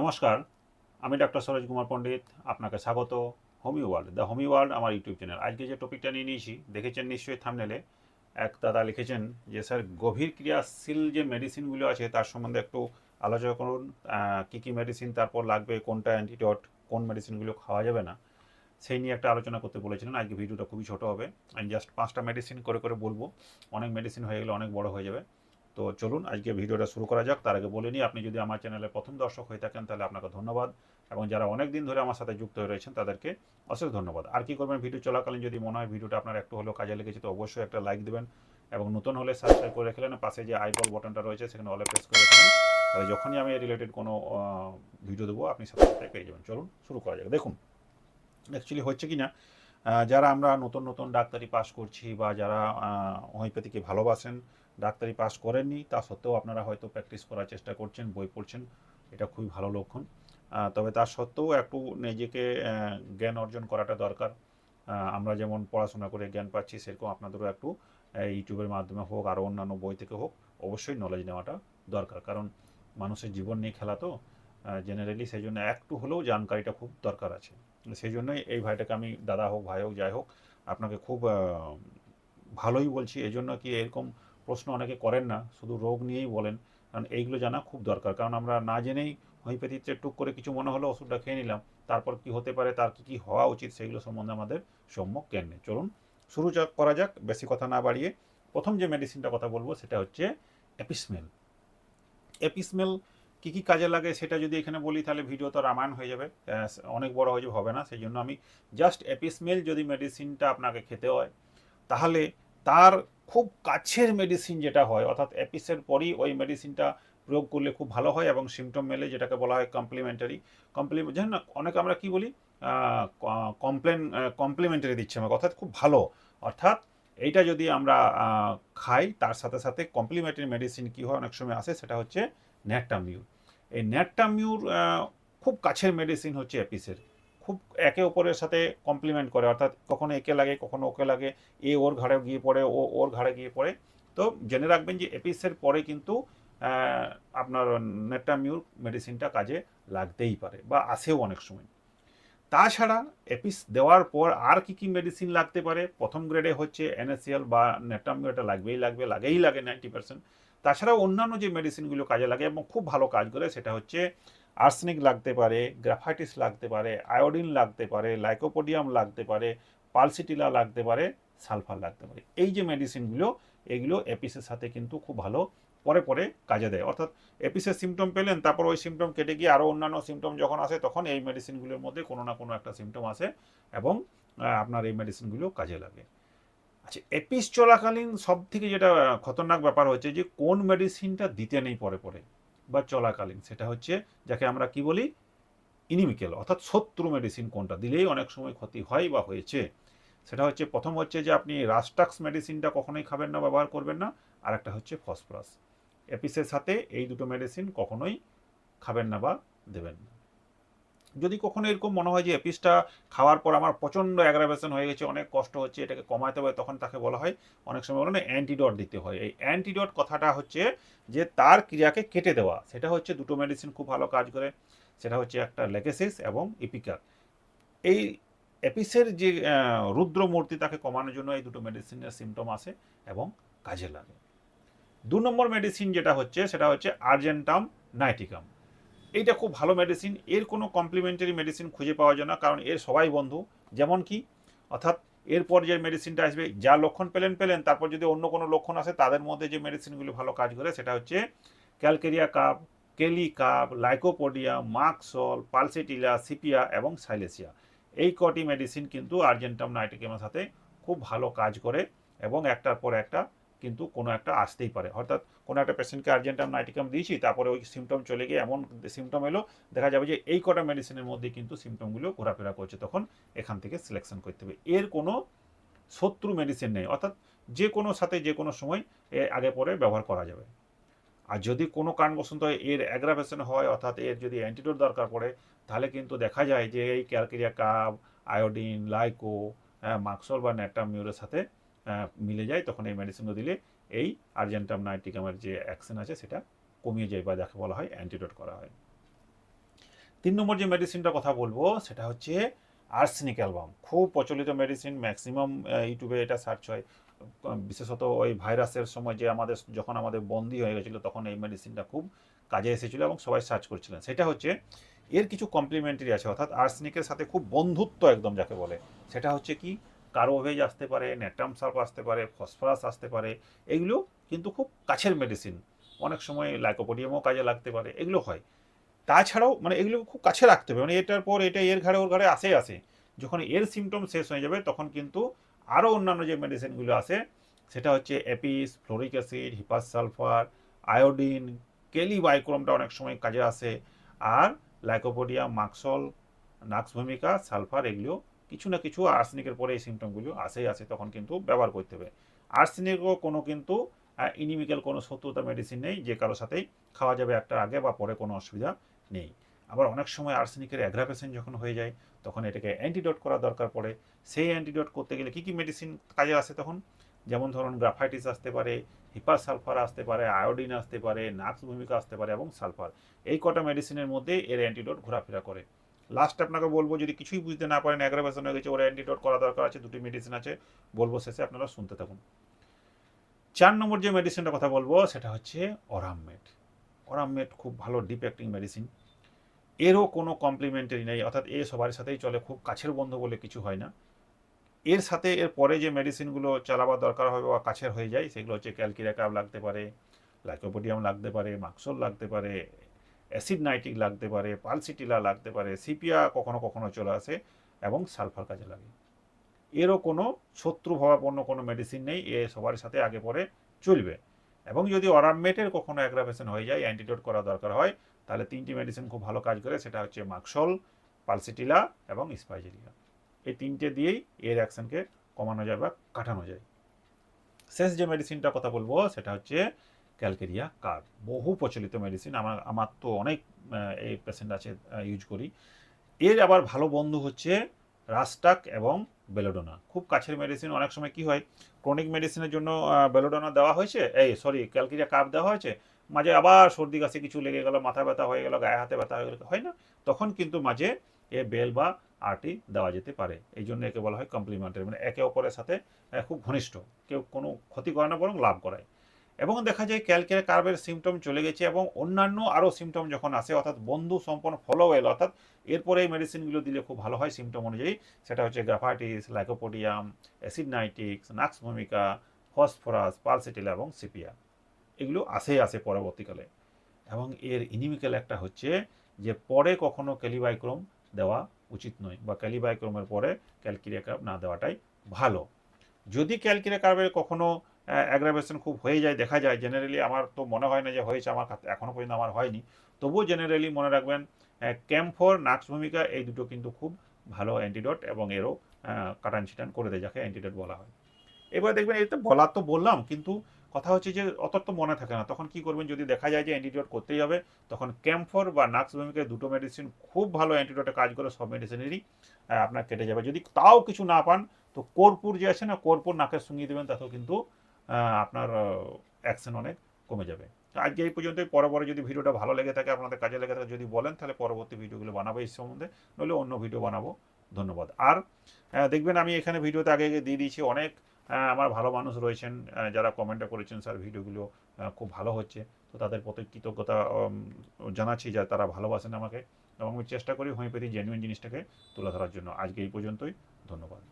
নমস্কার, আমি ডক্টর সরোজ কুমার পণ্ডিত, আপনাকে স্বাগত, Homeo World, the Homeo World, আমার ইউটিউব চ্যানেল। আজকে যে টপিকটা নিয়ে নিয়েছি, দেখেছেন নিশ্চয়ই থামনেলে এক দাদা লিখেছেন যে, স্যার, গভীর ক্রিয়াশীল যে মেডিসিনগুলো আছে, তার সম্বন্ধে একটু আলোচনা করুন কী কী মেডিসিন তারপর লাগবে, কোনটা অ্যান্টিডট কোন মেডিসিনগুলো খাওয়া যাবে না? সেই নিয়ে একটা আলোচনা করতে বলেছিলেন। আজকে ভিডিওটা খুবই ছোটো হবে। আমি জাস্ট পাঁচটা মেডিসিন করে করে বলব। অনেক মেডিসিন হয়ে গেলে অনেক বড় হয়ে যাবে। তো চলুন আজকে ভিডিওটা শুরু করা যাক। তার আগে বলে নিই, আপনি যদি আমার চ্যানেলে প্রথম দর্শক হয়ে থাকেন, তাহলে আপনাকে ধন্যবাদ। এবং যারা অনেক দিন ধরে আমার সাথে যুক্ত হয়ে রয়েছেন, তাদেরকে অশেষ ধন্যবাদ। আর কি করবেন, ভিডিও চলাকালীন যদি মনে হয় ভিডিওটা আপনার একটু হলেও কাজে লেগেছে, তো অবশ্যই একটা লাইক দেবেন এবং নতুন হলে সাবস্ক্রাইব করে রেখেলেন পাশে যে আইকল বটনটা রয়েছে, সেখানে অলে প্রেস করে রাখবেন তাহলে যখনই আমি রিলেটেড কোনো ভিডিও দেবো, আপনি সাথে পেয়ে যাবেন। চলুন শুরু করা যাক। দেখুন অ্যাকচুয়ালি হচ্ছে কি না যারা আমরা নতুন নতুন ডাক্তারি পাস করছি বা যারা হোমিওপ্যাথিকে ভালোবাসেন ডাক্তারি পাস করেননি, তা সত্ত্বেও আপনারা হয়তো প্র্যাকটিস করার চেষ্টা করছেন, বই পড়ছেন, এটা খুবই ভালো লক্ষণ। তবে তার সত্ত্বেও একটু নিজেকে জ্ঞান অর্জন করাটা দরকার। আমরা যেমন পড়াশোনা করে জ্ঞান পাচ্ছি, সেরকম আপনাদেরও একটু ইউটিউবের মাধ্যমে হোক, আরও অন্যান্য বই থেকে হোক, অবশ্যই নলেজ নেওয়াটা দরকার। কারণ মানুষের জীবন নিয়ে খেলা তো জেনারেলি সেই জন্য একটু হলেও জানকারিটা খুব দরকার আছে। সেই জন্যই এই ভাইটাকে আমি, দাদা হোক, ভাই হোক, যাই হোক, আপনাকে খুব ভালোই বলছি। এই জন্য কি এরকম প্রশ্ন অনেকে করেন না, শুধু রোগ নিয়েই বলেন। কারণ এইগুলো জানা খুব দরকার। কারণ আমরা না জেনেই হোমিওপ্যাথিতে টুক করে কিছু মনে হলো ওষুধটা খেয়ে নিলাম। তারপর কি হতে পারে, তার কি কি হওয়া উচিত সেগুলো সম্বন্ধে আমাদের সম্যক জ্ঞান নেই। চলুন, শুরু করা যাক, বেশি কথা না বাড়িয়ে প্রথম যে মেডিসিনটা কথা বলব সেটা হচ্ছে এপিসমেল এপিসমেল কী কী কাজে লাগে সেটা যদি এখানে বলি, তাহলে ভিডিও তো রামায়ণ হয়ে যাবে। অনেক বড় হয়ে হবে না। সেই জন্য আমি জাস্ট এপিসমেল যদি মেডিসিনটা আপনাকে খেতে হয়, তাহলে তার খুব কাছের মেডিসিন যেটা হয়, অর্থাৎ অ্যাপিসের পরই ওই মেডিসিনটা প্রয়োগ করলে খুব ভালো হয় এবং সিমটম মেলে, যেটাকে বলা হয় কমপ্লিমেন্টারি কমপ্লিমেন্ট জানেন না, অনেকে আমরা কি বলি? কমপ্লেন কমপ্লিমেন্টারি দিচ্ছে আমাকে অর্থাৎ খুব ভালো। অর্থাৎ এইটা যদি আমরা খাই, তার সাথে সাথে কমপ্লিমেন্টারি মেডিসিন কী হয়, অনেক সময় আসে, সেটা হচ্ছে ন্যাট্টামিউর এই ন্যাট্টামিউর খুব কাছের মেডিসিন হচ্ছে এপিসের। খুব একে অপরের সাথে কমপ্লিমেন্ট করে। অর্থাৎ কখনো একে লাগে, কখনো ওকে লাগে। এ ওর ঘাড়ে গিয়ে পড়ে, ও ওর ঘাড়ে গিয়ে পড়ে। তো জেনে রাখবেন যে এপিসের পরে কিন্তু আপনার নেটামিউর মেডিসিনটা কাজে লাগতেই পারে বা আসেও অনেক সময়। তাছাড়া এপিস দেওয়ার পর আর কি কি মেডিসিন লাগতে পারে? প্রথম গ্রেডে হচ্ছে এনএসিএল বা নেটামিউ এটা লাগবেই লাগবে, লাগেই লাগে নাইনটি পার্সেন্ট তাছাড়া অন্যান্য যে মেডিসিনগুলো কাজে লাগে এবং খুব ভালো কাজ করে, সেটা হচ্ছে আর্সেনিক লাগতে পারে, গ্রাফাইটিস লাগতে পারে, আয়োডিন লাগতে পারে, লাইকোপোডিয়াম লাগতে পারে, পালসিটিলা লাগতে পারে, সালফার লাগতে পারে। এই যে মেডিসিনগুলো, এগুলো এপিসের সাথে কিন্তু খুব ভালো পরে পরে কাজে দেয়। অর্থাৎ এপিসের সিমটম পেলেন, তারপর ওই সিমটম কেটে গিয়ে আরও অন্যান্য সিমটম যখন আসে, তখন এই মেডিসিনগুলোর মধ্যে কোনো না কোনো একটা সিমটম আসে এবং আপনার এই মেডিসিনগুলো কাজে লাগে। আচ্ছা এপিস চলাকালীন সব থেকে যেটা খতরনাক ব্যাপার হচ্ছে যে, কোন মেডিসিনটা দিতে নেই পরে পরে? বা চলাকালীন, সেটা হচ্ছে যাকে আমরা কি বলি? ইনিমিক্যাল অর্থাৎ শত্রু মেডিসিন কোনটা? দিলেই অনেক সময় ক্ষতি হয় বা হয়েছে। সেটা হচ্ছে, প্রথম হচ্ছে যে আপনি রাস্টাক্স মেডিসিনটা কখনোই খাবেন না, ব্যবহার করবেন না। আর একটা হচ্ছে ফসফরাস এপিসের সাথে এই দুটো মেডিসিন কখনোই খাবেন না বা দেবেন না। যদি কখনো এরকম মনে হয় যে এপিসটা খাওয়ার পর আমার প্রচণ্ড অ্যাগ্রাভেশন হয়ে গেছে, অনেক কষ্ট হচ্ছে, এটাকে কমাতে হবে তখন তাকে বলা হয়, অনেক সময় বলে না অ্যান্টিডট দিতে হয়। এই অ্যান্টিডট কথাটা হচ্ছে যে তার ক্রিয়াকে কেটে দেওয়া। সেটা হচ্ছে দুটো মেডিসিন খুব ভালো কাজ করে। সেটা হচ্ছে একটা লেকেসিস এবং ইপিকার এই এপিসের যে রুদ্র মূর্তি তাকে কমানোর জন্য এই দুটো মেডিসিনের সিমটম আসে এবং কাজে লাগে। দু নম্বর মেডিসিন যেটা হচ্ছে, সেটা হচ্ছে আর্জেন্টাম নাইটিকাম এইটা খুব ভালো মেডিসিন এর কোনো কমপ্লিমেন্টারি মেডিসিন খুঁজে পাওয়া যায় না, কারণ এর সবাই বন্ধু। যেমন কি, অর্থাৎ এরপর যে মেডিসিনটা আসবে, যা লক্ষণ পেলেন পেলেন, তারপর যদি অন্য কোনো লক্ষণ আসে, তাদের মধ্যে যে মেডিসিনগুলি ভালো কাজ করে, সেটা হচ্ছে calcarea carb kali carb lycopodium merc sol pulsatilla sepia এবং সাইলেসিয়া এই কটি মেডিসিন কিন্তু আর্জেন্টাম নাইটিকামের সাথে খুব ভালো কাজ করে এবং একটার পর একটা কিন্তু কোনো একটা আসতেই পারে। অর্থাৎ কোনো একটা পেশেন্টকে আর্জেন্ট আর্জেন্টাম নাইটিকাম দিয়েছি, তারপরে ওই সিমটম চলে গিয়ে এমন সিমটম এলো, দেখা যাবে যে এই কটা মেডিসিনের মধ্যে কিন্তু সিমটমগুলো ঘোরাফেরা করছে। তখন এখান থেকে সিলেকশন করতে হবে। এর কোনো শত্রু মেডিসিন নেই। অর্থাৎ যে কোনো সাথে যে কোনো সময় এ আগে পরে ব্যবহার করা যাবে। আর যদি কোনো কারণবশত এর অ্যাগ্রাভেশন হয়, অর্থাৎ এর যদি অ্যান্টিডোট দরকার পড়ে, তাহলে কিন্তু দেখা যায় যে এই ক্যালকেরিয়া কাব আয়োডিন লাইকো হ্যাঁ মাক্সল বা ন্যাটামিউরের সাথে মিলে যায়, তখন এই মেডিসিনগুলো দিলে এই আর্জেন্টাম নাইটিকামের যে অ্যাকশন আছে, সেটা কমিয়ে যায় বা যাকে বলা হয় অ্যান্টিডোট করা হয়। তিন নম্বর যে মেডিসিনটার কথা বলব, সেটা হচ্ছে আর্সেনিক অ্যালবাম খুব প্রচলিত মেডিসিন ম্যাক্সিমাম ইউটিউবে এটা সার্চ হয়। বিশেষত ওই ভাইরাসের সময় যে আমাদের, যখন আমাদের বন্দি হয়ে গেছিল, তখন এই মেডিসিনটা খুব কাজে এসেছিল এবং সবাই সার্চ করছিলেন। সেটা হচ্ছে, এর কিছু কমপ্লিমেন্টারি আছে, অর্থাৎ আর্সেনিকের সাথে খুব বন্ধুত্ব একদম যাকে বলে। সেটা হচ্ছে কি কার্বোভেজ আসতে পারে ন্যাট্রাম সালফ আসতে পারে, ফসফরাস আসতে পারে, এগুলো কিন্তু খুব কাছের মেডিসিন অনেক সময় লাইকোপোডিয়ামও কাজে লাগতে পারে, এগুলো হয়। তাছাড়াও মানে এগুলো খুব কাছে রাখতে হবে মানে এটার পর এটা এর ঘাড়ে ওর ঘাড়ে আসে আসে। যখন এর সিমটম শেষ হয়ে যাবে, তখন কিন্তু আরও অন্যান্য যে মেডিসিনগুলো আছে, সেটা হচ্ছে apis fluoric acid hepar sulphur iodine kali বাইক্রোমটা অনেক সময় কাজে আসে। আর লাইকোপোডিয়াম মাক্সল নাক্স ভূমিকা সালফার এগুলো কিছু না কিছু আর্সেনিকের পরে এই সিমটমগুলো আসেই আসে তখন কিন্তু ব্যবহার করতে হবে। আর্সেনিকও কোনো কিন্তু ইনিমিক্যাল কোনো শত্রুতা মেডিসিন নেই, যে কারোর সাথেই খাওয়া যাবে একটা আগে বা পরে কোনো অসুবিধা নেই। আবার অনেক সময় আর্সেনিকের অ্যাগ্রাভেশন যখন হয়ে যায়, তখন এটাকে অ্যান্টিডট করা দরকার পড়ে। সেই অ্যান্টিডট করতে গেলে কী কী মেডিসিন কাজে আসে তখন? যেমন ধরুন গ্রাফাইটিস আসতে পারে হিপার সালফার আসতে পারে আয়োডিন আসতে পারে নাক্স ভূমিকা আসতে পারে এবং সালফার এই কটা মেডিসিনের মধ্যে এর অ্যান্টিডট ঘোরাফেরা করে। লাস্ট আপনাকে বলব, যদি কিছুই বুঝতে না পারেন অ্যাগ্রাভেশন হয়ে গেছে, ওর অ্যান্টিডোট করা দরকার আছে, দুটি মেডিসিন আছে, বলব শেষে আপনারা শুনতে থাকুন। চার নম্বর যে মেডিসিনটার কথা বলব, সেটা হচ্ছে অরামমেট অরামমেট খুব ভালো ডিপ অ্যাক্টিং মেডিসিন এরও কোনো কমপ্লিমেন্টারি নেই, অর্থাৎ এ সবার সাথেই চলে, খুব কাছের বন্ধু বলে কিছু হয় না। এর সাথে এর পরে যে মেডিসিনগুলো চালাবার দরকার হবে বা কাছের হয়ে যায়, সেগুলো হচ্ছে ক্যালকিরাকাব লাগতে পারে লাইকোপোডিয়াম লাগতে পারে মাক্সল লাগতে পারে অ্যাসিড নাইট্রিক লাগতে পারে, পালসিটিলা লাগতে পারে, সিপিয়া কখনো কখনো চলে আসে এবং সালফার কাজে লাগে। এরও কোনো শত্রুভাবাপন্ন কোনো মেডিসিন নেই, এ সবার সাথে আগে পরে চলবে। এবং যদি অরামমেটের কখনো অ্যাগ্রাভেশন হয়ে যায় অ্যান্টিডোট করা দরকার হয়, তাহলে তিনটি মেডিসিন খুব ভালো কাজ করে, সেটা হচ্ছে মাক্সল, পালসিটিলা এবং স্পাইজেরিয়া এই তিনটে দিয়েই এর অ্যাকশনকে কমানো যায় বা কাটানো যায়। শেষ যে মেডিসিনটার কথা বলব, সেটা হচ্ছে ক্যালকেরিয়া কার্ড বহু প্রচলিত মেডিসিন আমার আমার তো অনেক এই পেশেন্ট আছে ইউজ করি। এর আবার ভালো বন্ধু হচ্ছে রাস্টাক এবং বেলোডোনা। খুব কাছের মেডিসিন অনেক সময় কি হয় ক্রনিক মেডিসিনের জন্য বেলোডোনা দেওয়া হয়েছে, এই সরি ক্যালকেরিয়া কাপ দেওয়া হয়েছে, মাঝে আবার সর্দি কাশি কিছু লেগে গেল, মাথা ব্যথা হয়ে গেল, গায়ে হাতে ব্যথা হয়ে গেল, হয় না? তখন কিন্তু মাঝে এ বেল বা আরটি দেওয়া যেতে পারে। এই জন্য একে বলা হয় কমপ্লিমেন্টারি মানে একে অপরের সাথে খুব ঘনিষ্ঠ। কেউ কোনো ক্ষতি করে না, বরং লাভ করায়। এবং দেখা যায় ক্যালকের কার্বের সিমটম চলে গেছে এবং অন্যান্য আরও সিমটম যখন আসে, অর্থাৎ বন্ধু সম্পন্ন ফলো এল অর্থাৎ এরপরে এই মেডিসিনগুলো দিলে খুব ভালো হয় সিমটম অনুযায়ী। সেটা হচ্ছে graphites lycopodium acid nitric nux vomica phosphorus pulsatilla এবং সিপিয়া এগুলো আসেই আসে পরবর্তীকালে। এবং এর ইনিমিক্যাল একটা হচ্ছে যে পরে কখনো ক্যালিবাইক্রোম দেওয়া উচিত নয় বা ক্যালিবাইক্রোমের পরে ক্যালকিরিয়া কার্ব না দেওয়াটাই ভালো। যদি ক্যালকিরিয়া কার্বের কখনো অ্যাগ্রাভেশন খুব হয়ে যায়, দেখা যায়। জেনারেলি আমার তো মনে হয় না যে হয়েছে, আমার এখনও পর্যন্ত আমার হয়নি। তবুও জেনারেলি মনে রাখবেন ক্যাম্ফর নাক্স ভূমিকা এই দুটো কিন্তু খুব ভালো অ্যান্টিডট এবং এরও কাটান ছিটান করে দেয়, যাকে অ্যান্টিডট বলা হয়। এবার দেখবেন এতে বলার তো বললাম, কিন্তু কথা হচ্ছে যে অত তো মনে থাকে না। তখন কি করবেন, যদি দেখা যায় যে অ্যান্টিডট করতেই হবে, তখন ক্যাম্ফর বা নাক্স ভূমিকায় দুটো মেডিসিন খুব ভালো অ্যান্টিডটে কাজ করে, সব মেডিসিনেরই আপনার কেটে যাবে। যদি তাও কিছু না পান, তো কর্পূর যে আছে না, কর্পূর নাকের সঙ্গে দেবেন, তাতেও কিন্তু আপনার অ্যাকশন অনেক কমে যাবে। আজকে এই পর্যন্তই। পরে পরে যদি ভিডিওটা ভালো লেগে থাকে, আপনাদের কাজে লেগে থাকে, যদি বলেন, তাহলে পরবর্তী ভিডিওগুলো বানাবো এই সম্বন্ধে। নইলে অন্য ভিডিও বানাবো। ধন্যবাদ। আর দেখবেন আমি এখানে ভিডিওতে আগে আগে দিয়ে দিয়েছি অনেক আমার ভালো মানুষ রয়েছেন যারা কমেন্টে করেছেন, স্যার, ভিডিওগুলো খুব ভালো হচ্ছে। তো তাদের প্রতি কৃতজ্ঞতা জানাচ্ছি যা তারা ভালোবাসেন আমাকে। এবং আমি চেষ্টা করি হোমিওপ্যাথি জেনুইন জিনিসটাকে তুলে ধরার জন্য। আজকে এই পর্যন্তই। ধন্যবাদ।